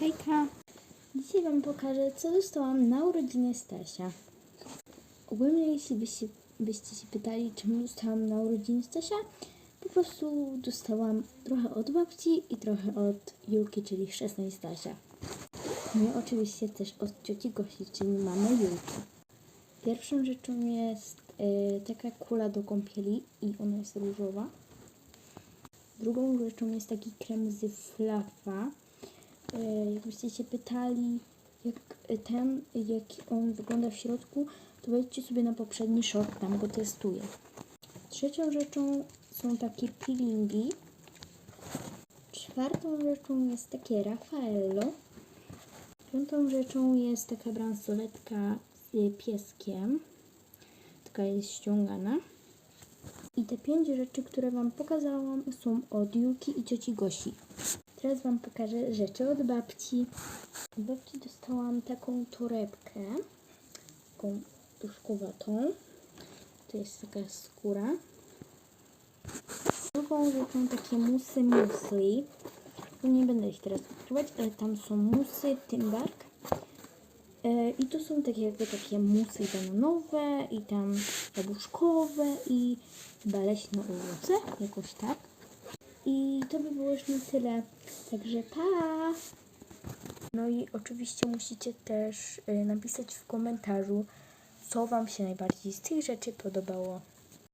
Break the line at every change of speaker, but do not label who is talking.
Hejka! Dzisiaj Wam pokażę, co dostałam na urodziny Stasia. Ogólnie, jeśli byście, byście się pytali, czym dostałam na urodziny Stasia, po prostu dostałam trochę od babci i trochę od Julki, czyli chrzestnej Stasia. No i oczywiście też od cioci Gosi, czyli mamy Julki. Pierwszą rzeczą jest e, taka kula do kąpieli i ona jest różowa. Drugą rzeczą jest taki krem z Flafa. E, Jakbyście się pytali, jak ten, jak on wygląda w środku, to wejdźcie sobie na poprzedni short, tam go testuję. Trzecią rzeczą są takie peelingi. Czwartą rzeczą jest takie Raffaello. Piątą rzeczą jest taka bransoletka z pieskiem. Taka jest ściągana. I te pięć rzeczy, które Wam pokazałam, są od Julki i cioci Gosi. Teraz Wam pokażę rzeczy od babci. Od babci dostałam taką torebkę, taką puszkowatą. To jest taka skóra. Drugą rzeczą takie musy musli. Nie będę ich teraz ukrywać, ale tam są musy Timbark. E, I to są takie jakby takie musy bananowe i tam jabłuszkowe i chyba leśne owoce, jakoś tak. I to by było już na tyle. Także pa! No i oczywiście musicie też y, napisać w komentarzu, co Wam się najbardziej z tych rzeczy podobało.